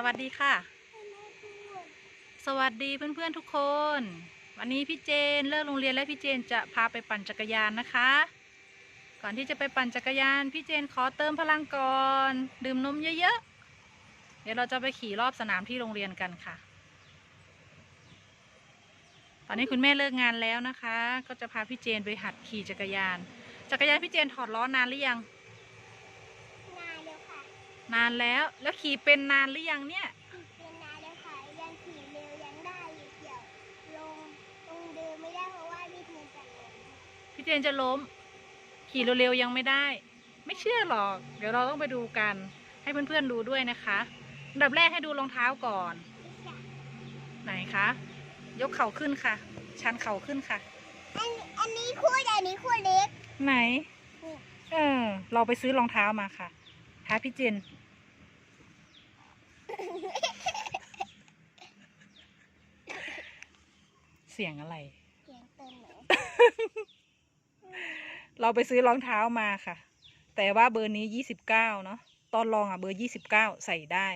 สวัสดีค่ะ สวัสดีเพื่อนๆทุกคน วันนี้พี่เจนเลิกโรงเรียนและพี่เจนจะพาไปปั่นจักรยานนะคะ ก่อนที่จะไปปั่นจักรยาน พี่เจนขอเติมพลังก่อน ดื่มนมเยอะๆ เดี๋ยวเราจะไปขี่รอบสนามที่โรงเรียนกันค่ะ ตอนนี้คุณแม่เลิกงานแล้วนะคะ ก็จะพาพี่เจนไปหัดขี่จักรยาน จักรยานพี่เจนถอดล้อนานหรือยัง นานแล้วแล้วขี่เป็นนานหรือยังเนี่ย ขี่เป็นนานแล้วค่ะยังขี่เร็วยังได้อยู่เดี๋ยวลงลงเดินไม่ได้เพราะว่าพี่เทนจะลงพี่เจนจะล้ม ขี่เร็วๆยังไม่ได้ ไม่เชื่อหรอก เดี๋ยวเราต้องไปดูกัน ให้เพื่อนๆดูด้วยนะคะอันดับแรกให้ดูรองเท้าก่อนไม่ใช่ไหนคะ ยกเข่าขึ้นค่ะ ชันเข่าขึ้นค่ะ อันอันนี้คู่ใหญ่อันนี้คู่เล็ก ไหนนี่เออ เราไปซื้อรองเท้ามาค่ะท้าพี่เจน เสียงอะไร เสียงเติมหนูเราไปซื้อรองเท้ามาค่ะ แต่ว่าเบอร์นี้ยี่สิบเก้าเนาะ ตอนลองอะเบอร์ยี่สิบเก้าใส่ได้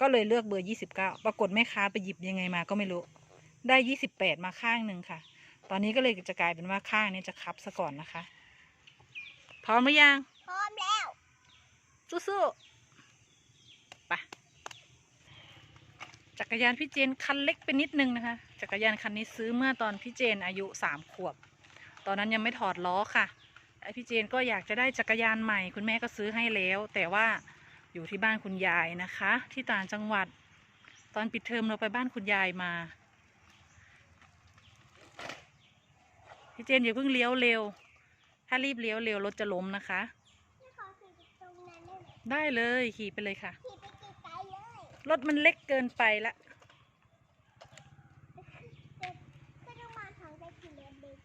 ก็เลยเลือกเบอร์ยี่สิบเก้าปรากฏแม่ค้าไปหยิบยังไงมาก็ไม่รู้ ได้ยี่สิบแปดมาข้างหนึ่งค่ะ ตอนนี้ก็เลยจะกลายเป็นว่าข้างนี้จะคับซะก่อนนะคะ พร้อมหรือยัง พร้อมแล้ว สู้ๆไป จักรยานพี่เจนคันเล็กไปนิดนึงนะคะ จักรยานคันนี้ซื้อเมื่อตอนพี่เจนอายุสามขวบ ตอนนั้นยังไม่ถอดล้อค่ะไอพี่เจนก็อยากจะได้จักรยานใหม่ คุณแม่ก็ซื้อให้แล้ว แต่ว่าอยู่ที่บ้านคุณยายนะคะ ที่ต่างจังหวัด ตอนปิดเทอมเราไปบ้านคุณยายมา พี่เจนอย่าเพิ่งเลี้ยวเร็ว ถ้ารีบเลี้ยวเร็วรถจะล้มนะคะพี่ขอขี่ไปตรงนั้นได้ไหมได้เลยขี่ไปเลยค่ะ ขี่ไปไกลๆเลย รถมันเล็กเกินไปละก็ต้องมาทางไปขี่รถเล็ก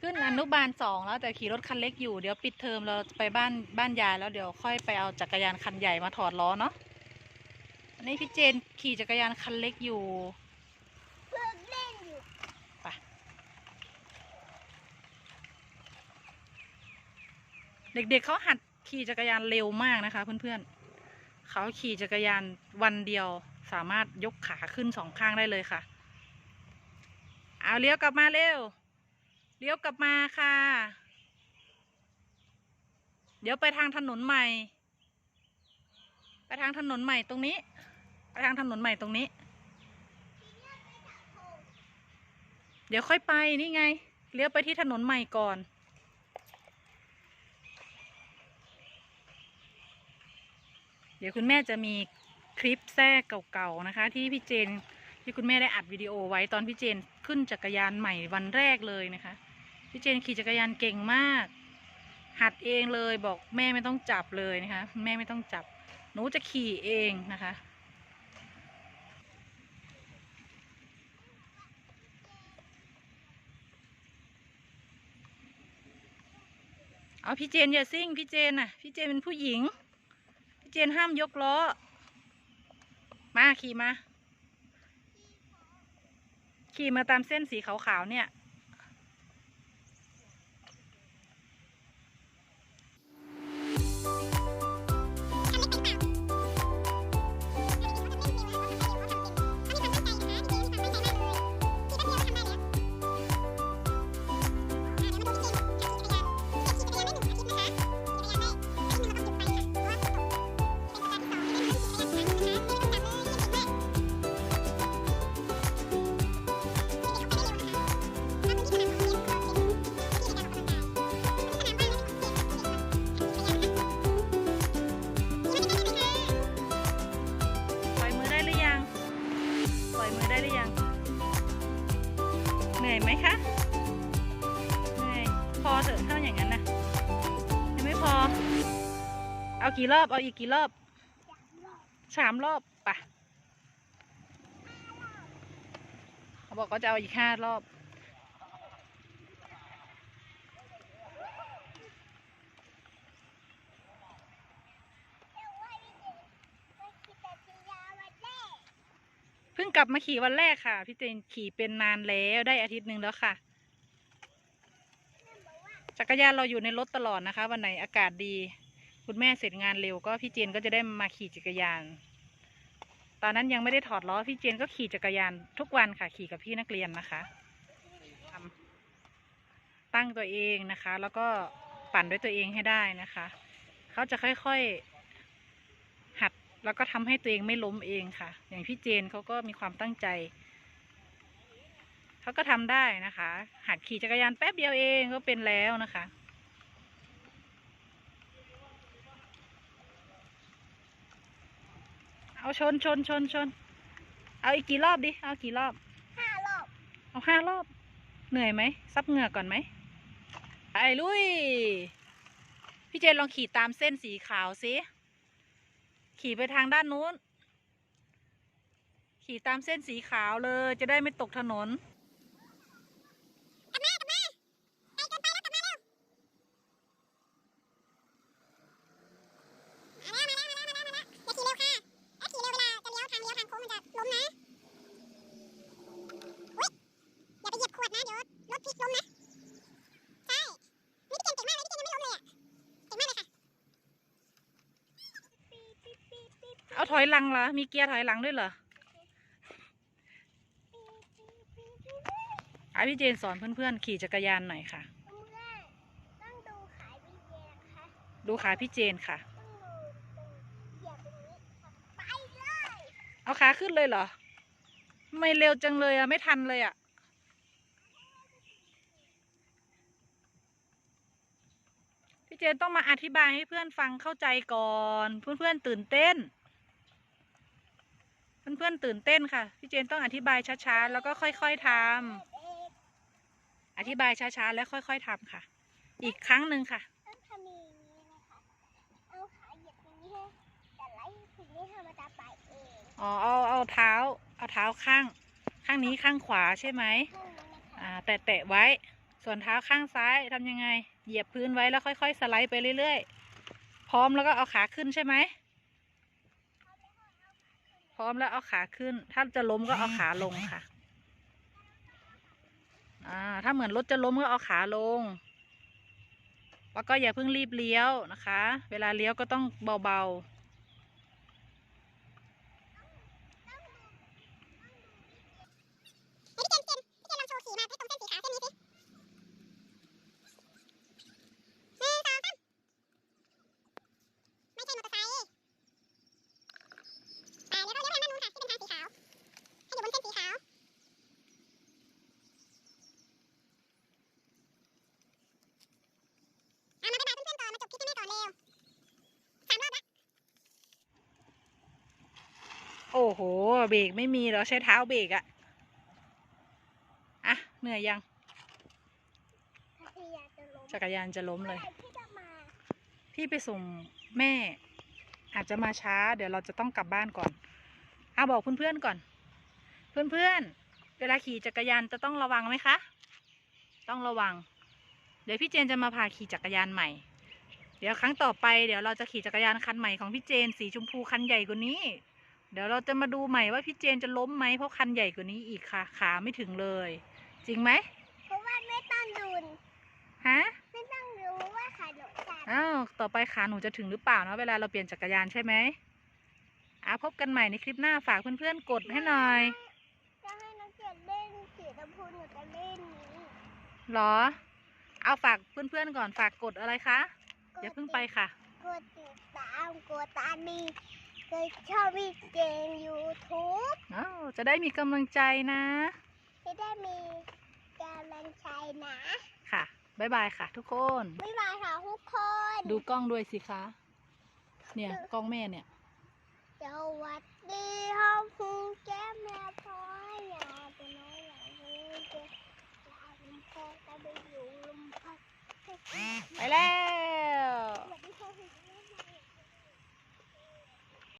ขึ้นอนุบาลสองแล้วแต่ขี่รถคันเล็กอยู่เดี๋ยวปิดเทอมเราจะไปบ้านบ้านยายแล้วเดี๋ยวค่อยไปเอาจักรยานคันใหญ่มาถอดล้อเนาะอันนี้พี่เจนขี่จักรยานคันเล็กอยู่เพิ่งเล่นอยู่ไปเด็กๆเขาหัดขี่จักรยานเร็วมากนะคะเพื่อนๆ เขาขี่จักรยานวันเดียวสามารถยกขาขึ้นสองข้างได้เลยค่ะ เอาเลี้ยวกลับมาเร็ว เลี้ยวกลับมาค่ะ เดี๋ยวไปทางถนนใหม่ ไปทางถนนใหม่ตรงนี้ ไปทางถนนใหม่ตรงนี้ เดี๋ยวค่อยไปนี่ไง เลี้ยวไปที่ถนนใหม่ก่อน ดี๋ยวคุณแม่จะมีคลิปแทรกเก่าๆนะคะ ที่พี่เจนที่คุณแม่ได้อัดวิดีโอไว้ตอนพี่เจนขึ้นจักรยานใหม่วันแรกเลยนะคะพี่เจนขี่จักรยานเก่งมาก หัดเองเลยบอกแม่ไม่ต้องจับเลยนะคะแม่ไม่ต้องจับหนูจะขี่เองนะคะเอาพี่เจนอย่าซิ่งพี่เจนน่ะพี่เจนเป็นผู้หญิง เจนห้ามยกล้อ มาขี่มา ขี่มาตามเส้นสีขาวๆเนี่ย ล่อยมือได้หรือยัง เหนื่อยไหมคะ เหนื่อย พอเถอะถ้าอย่างนั้นนะยังไม่พอ เอากี่รอบ เอาอีกกี่รอบสามรอบปะเขาบอกเขาจะเอาอีกห้ารอบ กลับมาขี่วันแรกค่ะ พี่เจนขี่เป็นนานแล้วได้อาทิตย์หนึ่งแล้วค่ะ จักรยานเราอยู่ในรถตลอดนะคะ วันไหนอากาศดี คุณแม่เสร็จงานเร็วก็พี่เจนก็จะได้มาขี่จักรยาน ตอนนั้นยังไม่ได้ถอดล้อพี่เจนก็ขี่จักรยานทุกวันค่ะ ขี่กับพี่นักเรียนนะคะตั้งตัวเองนะคะ แล้วก็ปั่นด้วยตัวเองให้ได้นะคะ เขาจะค่อยๆ แล้วก็ทำให้ตัวเองไม่ล้มเองค่ะ อย่างพี่เจนเขาก็มีความตั้งใจ เขาก็ทำได้นะคะ หัดขี่จักรยานแป๊บเดียวเองก็เป็นแล้วนะคะ เอาชนชนชนชน เอาอีกกี่รอบดิ เอากี่รอบ ห้ารอบ เอาห้ารอบ เหนื่อยไหม ซับเหงื่อก่อนไหมไปลุย พี่เจนลองขี่ตามเส้นสีขาวสิ ขี่ไปทางด้านนู้น ขี่ตามเส้นสีขาวเลย จะได้ไม่ตกถนน มาแล้วมาแล้วมาแล้วมาแล้วอย่าขี่เร็วค่ะถ้าขี่เร็วเวลาจะเลี้ยวทางเลี้ยวทางโค้งมันจะล้มนะอุ๊ยอย่าไปเหยียบขวดนะเดี๋ยวรถพลิกล้มนะ ใช่นี่พี่เจนเก่งมากเลยพี่เจนยังไม่ล้มเลยอะ เก่งมากเลยค่ะ เอาถอยหลังเหรอ มีเกียร์ถอยหลังด้วยเหรออะพี่เจนสอนเพื่อนๆขี่จักรยานหน่อยค่ะเพื่อนต้องดูขาพี่เจนนะคะดูขาพี่เจนค่ะต้องดูตรงเหยียบตรงนี้ค่ะไปเลยเอาขาขึ้นเลยเหรอทำไม่เร็วจังเลยอะไม่ทันเลยอะพี่เจนต้องมาอธิบายให้เพื่อนฟังเข้าใจก่อน เพื่อนๆตื่นเต้น เพื่อนๆตื่นเต้นค่ะ พี่เจนต้องอธิบายช้าๆ แล้วก็ค่อยๆทำอธิบายช้าๆ แล้วค่อยๆทำค่ะ อีกครั้งหนึ่งค่ะต้องทำอย่างนี้นะคะเอาขาเหยียบตรงนี้ให้แต่ไล่ถึงนี้ค่ะมันจะไปเองอ๋อเอาเอาเท้า เอาเท้าข้าง ข้างนี้ข้างขวาใช่ไหมข้างนี้นะคะอ่าแตะแตะไว้ ส่วนเท้าข้างซ้ายทำยังไง เหยียบพื้นไว้แล้วค่อย ๆ สไลด์ไปเรื่อยๆ พร้อมแล้วก็เอาขาขึ้นใช่ไหม พร้อมแล้วเอาขาขึ้น ถ้าจะล้มก็เอาขาลงค่ะ อ่า ถ้าเหมือนรถจะล้มก็เอาขาลง แล้วก็อย่าเพิ่งรีบเลี้ยวนะคะ เวลาเลี้ยวก็ต้องเบาๆ เฮ้ยพี่เจนพี่เจนพี่เจนลองโชว์ขี่มาที่ตรงเส้นสีขาวเส้นนี้สิหนึ่งสองสามไม่ใช่มอเตอร์ไซค์อ่าเดี๋ยวเราเลี้ยวทางด้านนู้นค่ะที่เป็นทางสีขาว ให้อยู่บนเส้นสีขาวอ่ามาบ๊ายบายเพื่อนๆก่อนมาจบคลิปให้แม่ก่อนเร็วสามรอบละ โอ้โหเบรกไม่มีเหรอใช้เท้าเบรกอะอะเหนื่อยยังถ้าพี่อยากจะล้มจักรยานจะล้มเลยมื่อไหร่พี่จะมาพี่ไปส่งแม่ อาจจะมาช้า เดี๋ยวเราจะต้องกลับบ้านก่อนเอาบอกเพื่อนๆก่อน เพื่อนๆ เวลาขี่จักรยานจะต้องระวังไหมคะ ต้องระวัง เดี๋ยวพี่เจนจะมาพาขี่จักรยานใหม่ เดี๋ยวครั้งต่อไปเดี๋ยวเราจะขี่จักรยานคันใหม่ของพี่เจนสีชมพูคันใหญ่กว่านี้ เดี๋ยวเราจะมาดูใหม่ว่าพี่เจนจะล้มไหมเพราะคันใหญ่กว่านี้อีกค่ะ ขาไม่ถึงเลย จริงไหมเพราะว่าไม่ต้องดูนฮะไม่ต้องรู้ว่าขาหนูจะอ้าวต่อไปขาหนูจะถึงหรือเปล่านะเวลาเราเปลี่ยนจักรยานใช่ไหมอะพบกันใหม่ในคลิปหน้าฝากเพื่อนๆกดให้หน่อยจะให้น้องเกดเล่นสีชมพูหนูจะเล่นนี้หรอ เอาฝากเพื่อนๆก่อนฝากกดอะไรคะอย่าเพิ่งไปค่ะ กดติดตามกดตามดี เคยชอบพี่เจนยูทูบอ้าวจะได้มีกำลังใจนะ จะได้มีกำลังใจนะ ค่ะบ๊ายบายค่ะ ทุกคน บ๊ายบายค่ะทุกคน ดูกล้องด้วยสิคะ เนี่ยกล้องแม่เนี่ยสวัสดีห้องคุณแก้มแม่พลอยอยากเป็นน้อยอยากเป็นเจนอยากเป็นพ่อจะไปอยู่ลมพัดไปแล้